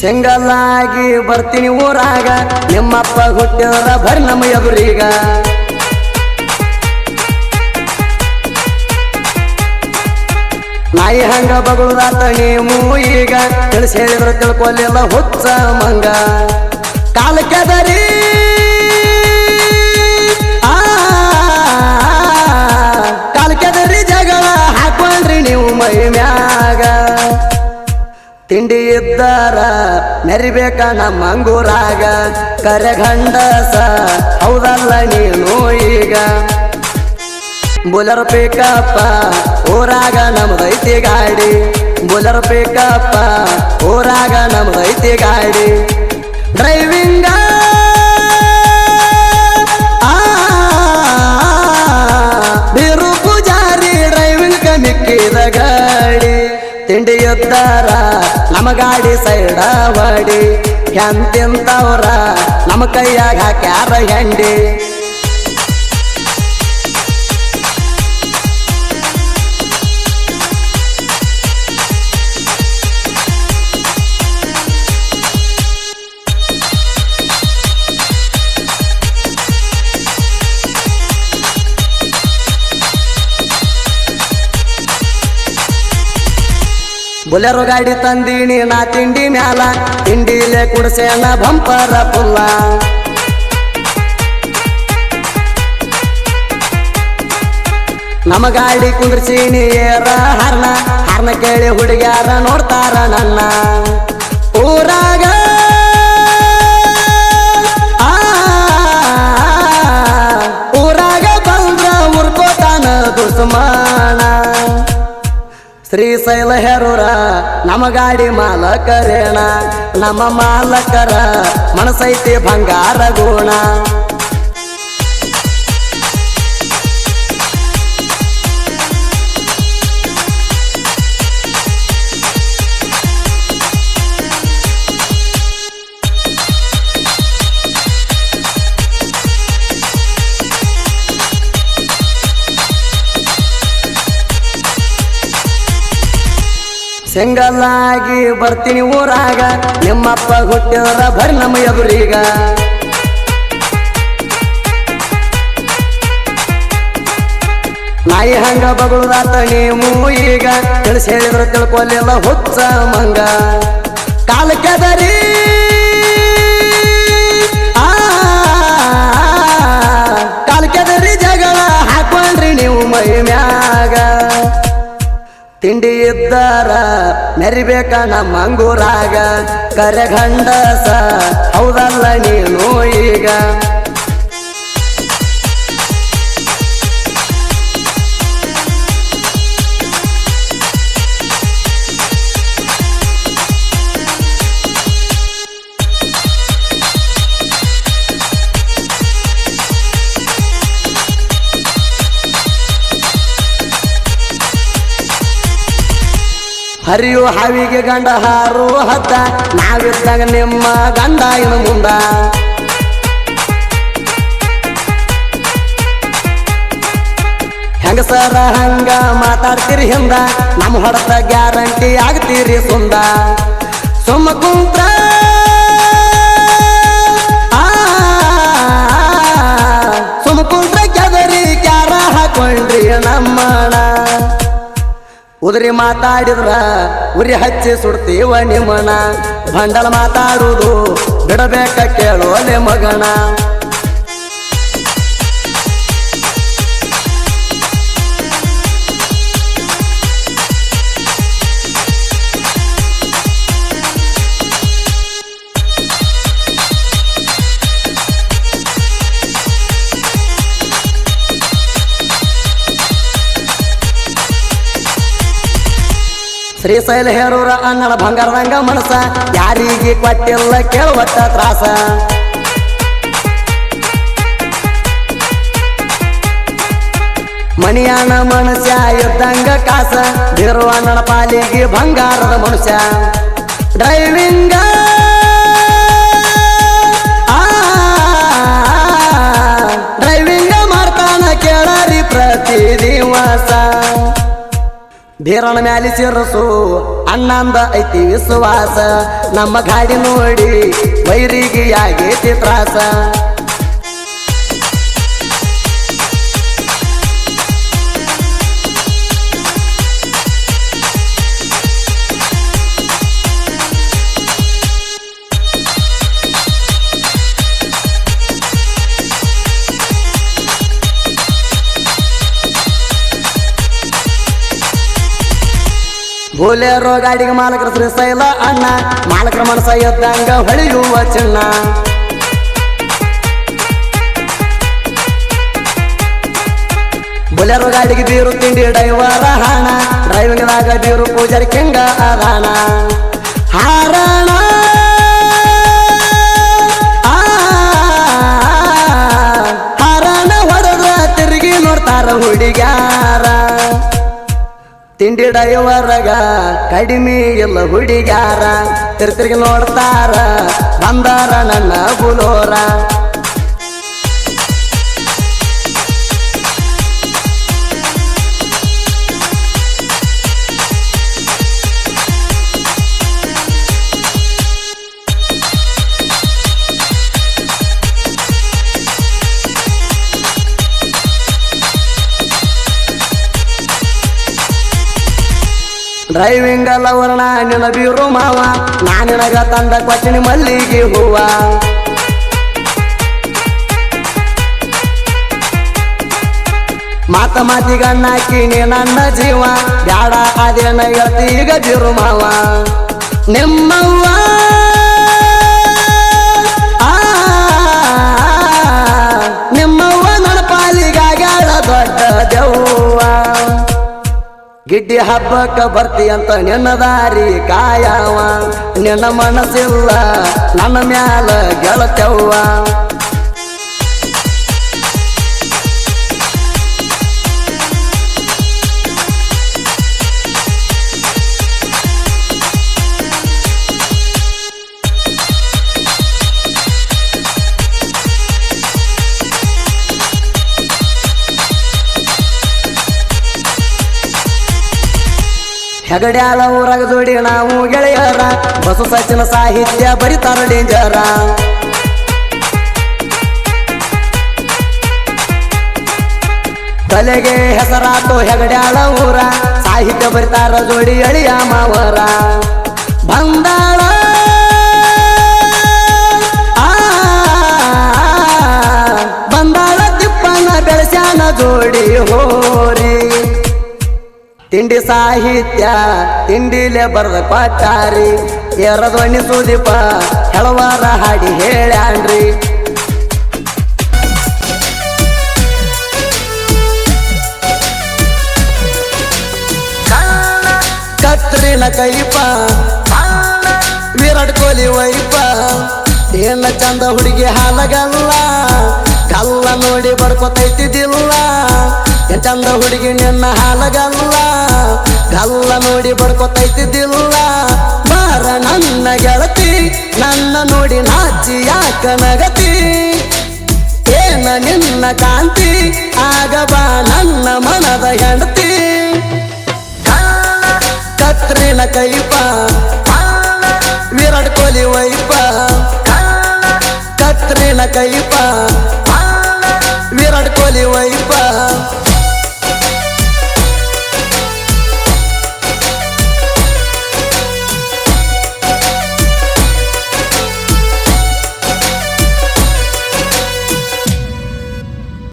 Single ಆಗಿ ಬರ್ತೀನಿ ಊರಾಗ. ನಿಮ್ಮಪ್ಪ ಹುಟ್ಟಿದ್ರ ಬರ್ರಿ ನಮ್ಮ ಎದುರೀಗ. ನಾಯಿ ಹಂಗ ಬಗುಳದಾತ ನೀವು ಈಗ. ತಿಳಿಸಿ ಹೇಳಿದ್ರು ತಿಳ್ಕೊಲಿಲ್ಲ ಹುಚ್ಚ ಮಂಗ. ಇದ್ದಾರ ಮೆರಿಬೇಕ ನಮ್ಮ ಅಂಗೂರಾಗ ಕರೆಗಂಡಸ ಹೌದಲ್ಲ ನೀನು ಈಗ ಬುಲರ್ ಪಿಕಪ್ಪ ಊರಾಗ ನಮ್ದೈತಿ ಗಾಡಿ ಬುಲರ್ ಪಿಕಪ್ಪ ಊರಾಗ ನಮ್ದೈತಿ ಗಾಡಿ ಡ್ರೈವಿಂಗ ಆ, ಬೀರು ಪೂಜಾರಿ ಡ್ರೈವಿಂಗ್ ಕಮಿಕ್ಕಿದ ಗಾಡಿ ತಿಂಡಿ ಎದ್ದಾರ ನಮ್ಮ ಗಾಡಿ ಸೈಡ ಹೊಡಿ. ಎಂತಿಂತವ್ರ? ನಮ್ಮ ಕೈಯಾಗ ಹಾಕ್ಯಾರ ಹೆಂಡಿ? ಬುಲೆರೋ ಗಾಡಿ ತಂದೀನಿ, ನಾ ತಿಂಡಿ ಮ್ಯಾಲ. ತಿಂಡಿಲೆ ಕುಡ್ಸೇನ ಬಂಪರ ಪುಲ್ಲ. ನಮ್ಮ ಗಾಡಿ ಕುಂದ್ರಸೀನಿ ಏರ ಹರ್ನ. ಹರ್ನ ಕೇಳಿ ಹುಡುಗ್ಯಾರ ನೋಡ್ತಾರ ನನ್ನ. ಊರಾಗ ಶ್ರೀಶೈಲ ಹೆರೂರ ನಮ್ಮ ಗಾಡಿ ಮಾಲಕರೇಣ ನಮ್ಮ ಮಾಲಕರ ಮನಸೈತಿ ಬಂಗಾರ ಗುಣ ಸಿಂಗಲ್ ಆಗಿ ಬರ್ತೀನಿ ಊರಾಗ. ನಿಮ್ಮಪ್ಪ ಹುಟ್ಟಿದ್ರ ಬರ್ರಿ ನಮ್ಮ ಎದುರೀಗ. ನಾಯಿ ಹಂಗ ಬಗುಳದಾತ ನೀವು ಈಗ. ತಿಳಿಸಿ ಹೇಳಿದ್ರು ತಿಳ್ಕೊಲಿಲ್ಲ ಹುಚ್ಚ ಮಂಗ. ಕಾಲ ಕೆದರಿ. ತಿಂಡಿ ಇದ್ದಾರ ಮೆರಿಬೇಕ ನಮ್ಮ ಅಂಗೂರಾಗ. ಕರೆಗಂಡಸ ಹೌದಲ್ಲ ನೀನು ಈಗ? ಹರಿಯು ಹಾವಿಗೆ ಗಂಡ ಹಾರು ಹತ್ತ, ನಾವಿದ್ದಾಗ ನಿಮ್ಮ ಗಂಡ ಇನ್ನು ಮುಂದ. ಹೆಂಗಸರ ಹಂಗ ಮಾತಾಡ್ತೀರಿ ಹಿಂದ, ನಮ್ಮ ಹೊಡೆತ ಗ್ಯಾರಂಟಿ ಆಗ್ತೀರಿ ಸುಂದ. ಸುಮ್ಮ ಕುಂತ್ರ ಉದುರಿ ಮಾತಾಡಿದ್ರ ಉರಿ ಹಚ್ಚಿ ಸುಡ್ತೀವ ನಿಮ್ಮನ ಬಂಡಲ ಮಾತಾಡುವುದು ಬಿಡಬೇಕ ಕೇಳೋ ಮಗನ ಶ್ರೀಶೈಲ ಹೇರೂರ ಅನ್ನಡ ಬಂಗಾರದಂಗ ಮನಸ ಯಾರಿಗೆ ಕೊಟ್ಟಿಲ್ಲ ಕೇಳುವಟ್ಟ ತ್ರಾಸ ಮಣಿಯಾನ ಮನುಷ್ಯ ಇದ್ದಂಗ ಕಾಸ ಬೀರುವಣ್ಣನ ಪಾಲಿಗೆ ಬಂಗಾರದ ಮನುಷ್ಯ ಡ್ರೈವಿಂಗ್ ಡ್ರೈವಿಂಗ ಮಾಡ್ತಾನ ಕೇಳರಿ ಪ್ರತಿ ದಿವಸ ಬೀರಣ ಮ್ಯಾಲಿ ಸಿರಸು ಅಣ್ಣಂದ ಐತಿ ವಿಶ್ವಾಸ. ನಮ್ಮ ಗಾಡಿ ನೋಡಿ ವೈರಿಗೆ ಆಗೇತಿ ತ್ರಾಸ ಬೋಲೆರೋ ಗಾಡಿಗೆ ಮಾಲಕರ ಶ್ರೀಶೈಲ ಅಣ್ಣ ಮಾಲಕರ ಮನಸ ಎದ್ದಂಗ ಹೊಳೆಯುವ ಚಿನ್ನ ಬೊಲೆರೋ ಗಾಡಿಗೆ ಬೀರು ತಿಂಡಿ ಡೈವರ ಹಣ ಡ್ರೈವಿಂಗ್ದಾಗ ಬೀರು ಪೂಜಾರಿ ಕೆಂಗ ಅದಾನ ಹಾರಣ ಹಾರಣ ಹೊಡೆದ್ರ ತಿರುಗಿ ನೋಡ್ತಾರ ಹುಡುಗ್ಯಾರ ತಿಂಡಿ ಡೈವರಗ ಕಡಿಮೆ ಇಲ್ಲ ಹುಡುಗ್ಯಾರ ತಿರ್ತಿರ್ಗಿ ನೋಡ್ತಾರ ಬಂದಾರ ನನ್ನ ಬುಲೋರ ಡ್ರೈವಿಂಗ್ ವರ್ಣ ನಿನ ಬೀರು ಮಾವ ನಾನಿನಗ ತಂದ ಕೊಟ್ಟಿನಿ ಮಲ್ಲಿಗೆ ಹೂವ. ಮಾತ ಮಾತಿಗ ನಾಕಿನಿ ನನ್ನ ಜೀವ. ಬ್ಯಾಡ ಅದೇನ ಹೇಳ್ತಿ ಈಗ ಬೀರು ಮಾವ. ನಿಮ್ಮವ್ವ ಗಿಡ್ಡಿ ಹಬ್ಬಕ್ಕ ಬರ್ತಿ ಅಂತ ನಿನ್ನ ದಾರಿ ಕಾಯವ ನಿನ್ನ ಮನಸ್ಸಿಲ್ಲ ನನ್ನ ಮ್ಯಾಲ ಗೆಳತವ್ವ. ಹೆಗಡ್ಯಾಳ ಊರಾಗ ಜೋಡಿ ನಾವು ಗೆಳೆಯರ ಬಸು ಸಚಿನ ಸಾಹಿತ್ಯ ಬರಿತಾರ ಡೇಂಜರ ತಲೆಗೆ ಹೆಸರಾತು ಹೆಗಡ್ಯಾಳ ಊರ ಸಾಹಿತ್ಯ ಬರಿತಾರ ಜೋಡಿ ಅಳಿಯ ಮಾವರ ಬಂದಾಳ ಬಂದಾಳ ತಿಪ್ಪನ ಬೆಳಸ್ಯಾನ ಜೋಡಿ ಹೋರಿ ತಿಂಡಿ ಸಾಹಿತ್ಯ, ತಿಂಡಿಲೆ ಬರದ ಕೊಟ್ಟಾರಿ ಎರದೊಣ್ಣಿ ಸುದೀಪ ಹಳವಾರ ಹಾಡಿ ಹೇಳ್ಯಾನ್ರಿ. ಕತ್ರಿನ ಕೈಪ ವಿರಾಟ್ ಕೊಹ್ಲಿ ವೈಪ, ಏನ ಚಂದ ಹುಡುಗಿ ಹಾಲಗಲ್ಲ, ಕಲ್ಲ ನೋಡಿ ಬಡ್ಕೊತೈತಿದಿಲ್ಲ ಏನ್ ಚಂದ ಹುಡುಗಿ ನಿನ್ನ ಹಾಲಗಲ್ಲ ಕಲ್ಲ ನೋಡಿ ಬಡ್ಕೊತೈತಿದ್ದಿಲ್ಲ. ಮಾರ ನನ್ನ ಗೆಳತಿ, ನನ್ನ ನೋಡಿ ನಾಚಿ ಯಾಕ ನಗತಿ? ಏನ ನಿನ್ನ ಕಾಂತಿ? ಆಗ ಬಾ ನನ್ನ ಮನದ ಹೆಂಡತಿ. ಕತ್ರಿನ ಕೈಪ, ವಿರಾಟ್ ಕೊಹ್ಲಿ ವೈಪ. ಕತ್ರಿನ ಕೈಪ, ವಿರಾಟ್ ಕೊಹ್ಲಿ ವೈಪ.